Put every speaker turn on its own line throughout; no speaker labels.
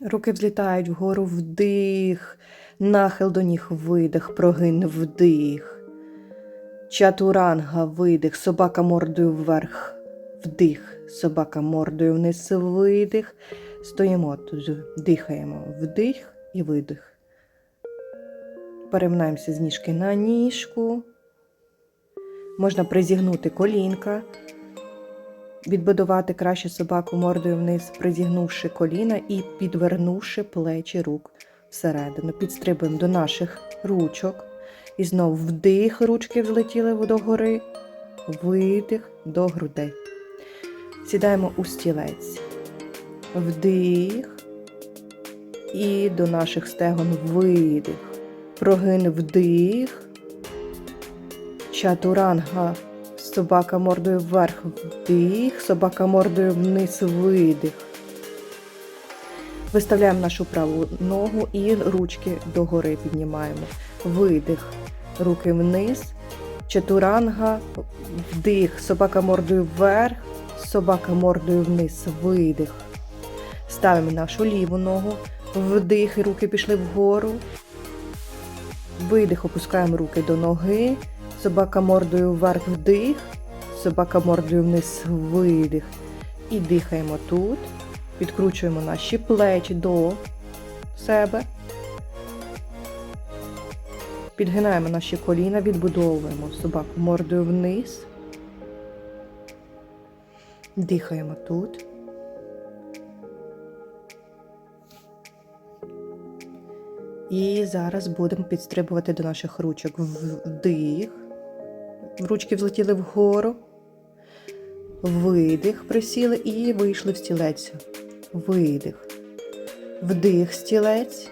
Руки взлітають вгору вдих, нахил до ніг видих, прогин вдих. Чатуранга видих, собака мордою вверх, вдих, собака мордою вниз, видих. Стоїмо тут, дихаємо, вдих і видих. Переминаємося з ніжки на ніжку. Можна призігнути колінка, відбудувати краще собаку мордою вниз, призігнувши коліна і підвернувши плечі рук всередину. Підстрибуємо до наших ручок. І знову вдих, ручки взлетіли догори, видих до грудей. Сідаємо у стілець. Вдих. І до наших стегон видих. Прогин вдих. Чатуранга. Собака мордою вверх вдих, собака мордою вниз видих. Виставляємо нашу праву ногу і ручки догори піднімаємо. Видих, руки вниз, чатуранга, вдих, собака мордою вверх, собака мордою вниз, видих. Ставимо нашу ліву ногу, вдих, руки пішли вгору. Видих, опускаємо руки до ноги. Собака мордою вверх вдих, собака мордою вниз видих. І дихаємо тут. Підкручуємо наші плечі до себе. Підгинаємо наші коліна, відбудовуємо собаку мордою вниз. Дихаємо тут. І зараз будемо підстрибувати до наших ручок. Вдих. Ручки взлетіли вгору. Видих, присіли і вийшли в стілець. Видих. Вдих стілець.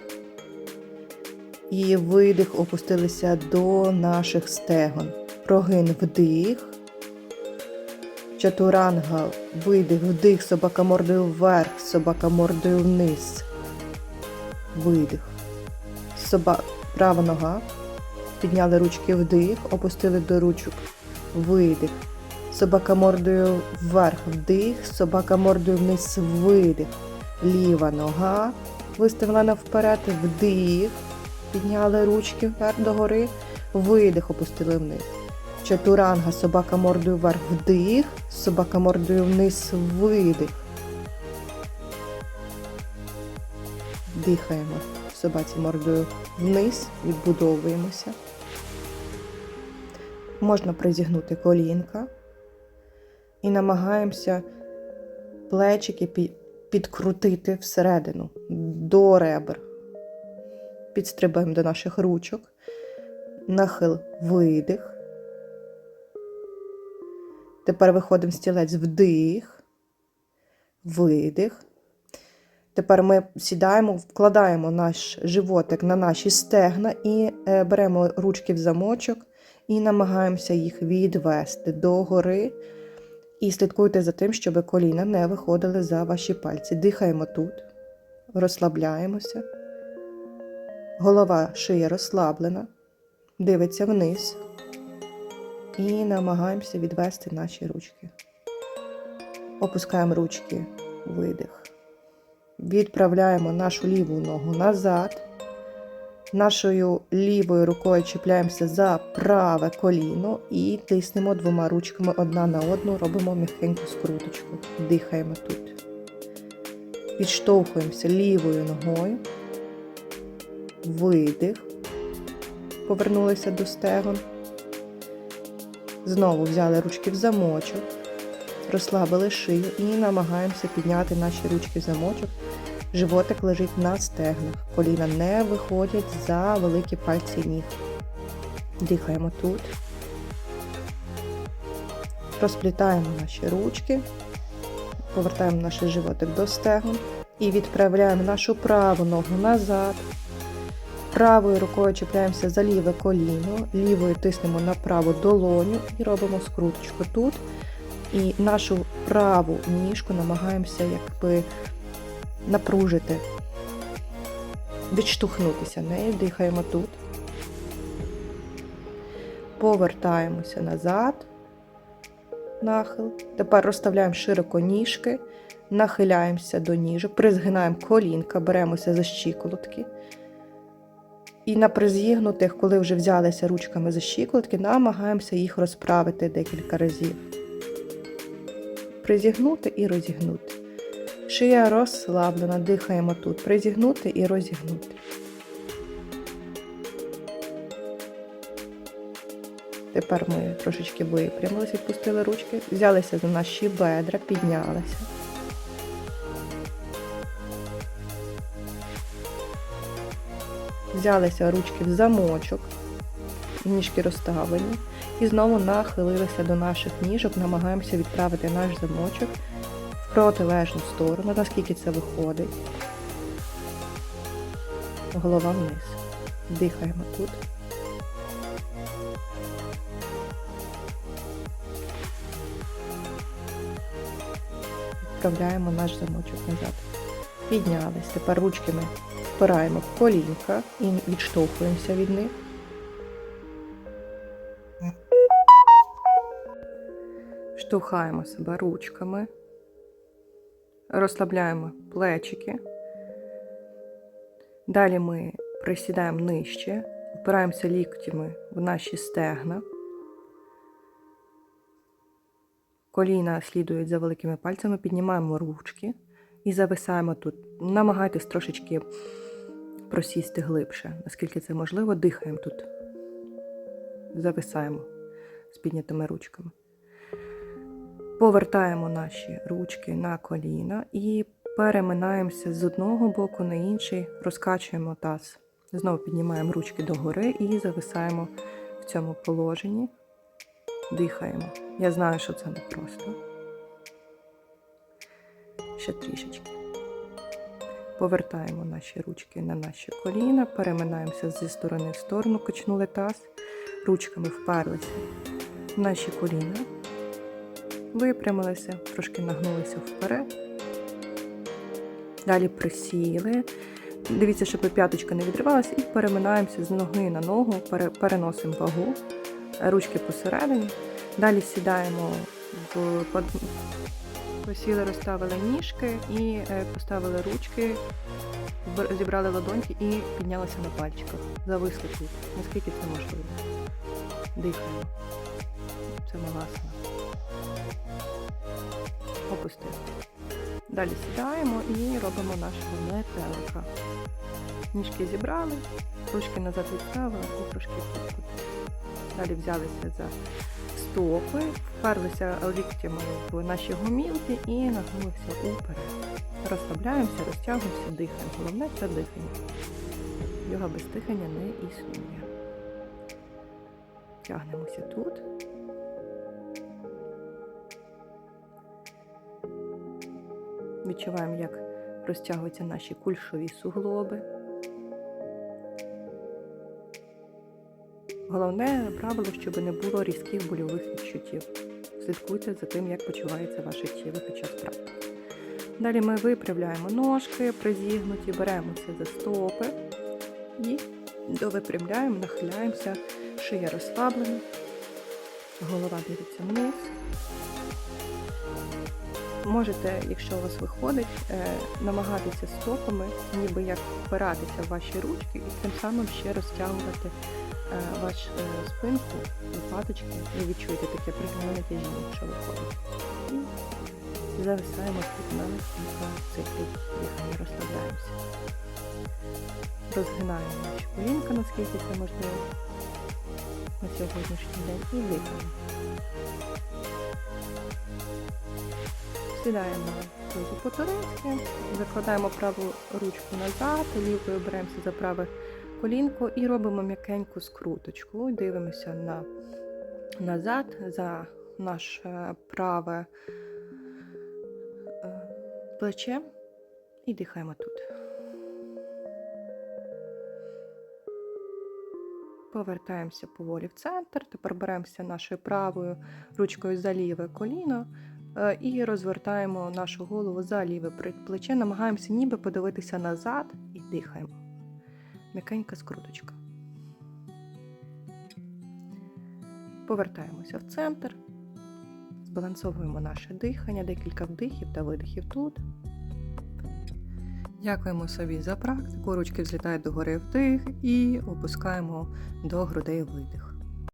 І видих, опустилися до наших стегон. Прогин вдих. Чатуранга, видих, вдих, собака мордою вверх, собака мордою вниз. Видих. Соба... Права нога. Підняли ручки вдих, опустили до ручок. Видих. Собака мордою вверх вдих, собака мордою вниз видих. Ліва нога виставлена вперед, вдих. Підняли ручки вверх догори, видих, опустили вниз. Чатуранга, собака мордою вверх вдих, собака мордою вниз видих. Дихаємо собаці мордою вниз, відбудовуємося. Можна призігнути колінка і намагаємося плечики підкрутити всередину до ребер. Підстрибаємо до наших ручок, нахил видих. Тепер виходимо в стілець вдих, видих. Тепер ми сідаємо, вкладаємо наш животик на наші стегна і беремо ручки в замочок і намагаємося їх відвести догори. І слідкуйте за тим, щоб коліна не виходили за ваші пальці. Дихаємо тут, розслабляємося. Голова шия розслаблена, дивиться вниз. І намагаємося відвести наші ручки. Опускаємо ручки, видих. Відправляємо нашу ліву ногу назад. Нашою лівою рукою чіпляємося за праве коліно і тиснемо двома ручками одна на одну, робимо м'якеньку скруточку. Дихаємо тут. Відштовхуємося лівою ногою. Видих. Повернулися до стегон. Знову взяли ручки в замочок, розслабили шию і намагаємося підняти наші ручки в замочок. Животик лежить на стегнах. Коліна не виходять за великі пальці ніг. Дихаємо тут. Розплітаємо наші ручки, повертаємо наш животик до стегон і відправляємо нашу праву ногу назад. Правою рукою чіпляємося за ліве коліно, лівою тиснемо на праву долоню і робимо скруточку тут. І нашу праву ніжку намагаємося якби напружити, відштовхнутися нею, дихаємо тут. Повертаємося назад, нахил. Тепер розставляємо широко ніжки, нахиляємося до ніжок, призгинаємо колінка, беремося за щиколотки. І на призігнутих, коли вже взялися ручками за щиколотки, намагаємося їх розправити декілька разів. Призігнути і розігнути. Шия розслаблена, дихаємо тут. Призігнути і розігнути. Тепер ми трошечки випрямилися, відпустили ручки, взялися за наші бедра, піднялися. Взялися ручки в замочок, ніжки розставлені, і знову нахилилися до наших ніжок, намагаємося відправити наш замочок протилежну сторону, наскільки це виходить. Голова вниз. Дихаємо тут. Відправляємо наш замочок назад. Піднялись. Тепер ручки ми впираємо в колінка і відштовхуємося від них. Штовхаємо себе ручками, розслабляємо плечики. Далі ми присідаємо нижче, впираємося ліктями в наші стегна. Коліна слідують за великими пальцями, піднімаємо ручки і зависаємо тут. Намагайтесь трошечки просісти глибше, наскільки це можливо, дихаємо тут. Зависаємо з піднятими ручками. Повертаємо наші ручки на коліна і переминаємося з одного боку на інший, розкачуємо таз. Знову піднімаємо ручки догори і зависаємо в цьому положенні. Дихаємо. Я знаю, що це непросто. Ще трішечки. Повертаємо наші ручки на наші коліна, переминаємося зі сторони в сторону, качнули таз, ручками вперлися в наші коліна, випрямилися, трошки нагнулися вперед. Далі присіли. Дивіться, щоб п'яточка не відривалася, і переминаємося з ноги на ногу, переносимо вагу, ручки посередині. Далі сідаємо в Посіли, розставили ніжки і е, поставили ручки, зібрали ладоньки і піднялися на пальчиках. Зависли тут, наскільки це можливо. Дихаємо. Це маласна. Опустили. Далі сідаємо і робимо нашого метелика. Ніжки зібрали, ручки назад відставили і трошки підкрутили. Далі взялися за стопи, вперлися ліктями в наші гомілки і нагнулися уперед. Розслабляємося, розтягуємося, дихаємо. Головне це дихання. Йога без дихання не існує. Тягнемося тут. Відчуваємо, як розтягуються наші кульшові суглоби. Головне правило, щоб не було різких больових відчуттів. Слідкуйте за тим, як почувається ваше тіло під час практики. Далі ми виправляємо ножки, призігнуті, беремося за стопи і довипрямляємо, нахиляємося, шия розслаблена, голова дивиться вниз. Можете, якщо у вас виходить, е, намагатися стопами, ніби як впиратися в ваші ручки і тим самим ще розтягувати е, ваш е, спинку, лопаточки і відчуєте таке пригнане тяжіння, якщо виходить. І зависаємо тут на кілька дихання, розслабляємося. Розгинаємо наші колінка, наскільки це можливо на сьогоднішній день і дихаємо. Сідаємо позу по-турецьки, закладаємо праву ручку назад, лівою беремося за праве колінко і робимо м'якеньку скруточку. Дивимося на, назад за наше праве е, плече і дихаємо тут. Повертаємося поволі в центр. Тепер беремося нашою правою ручкою за ліве коліно і розвертаємо нашу голову за ліве плече, намагаємося ніби подивитися назад і дихаємо. М'якенька скруточка. Повертаємося в центр, Збалансовуємо наше дихання, декілька вдихів та видихів тут. Дякуємо собі за практику. Ручки взлітають догори вдих і опускаємо до грудей видих.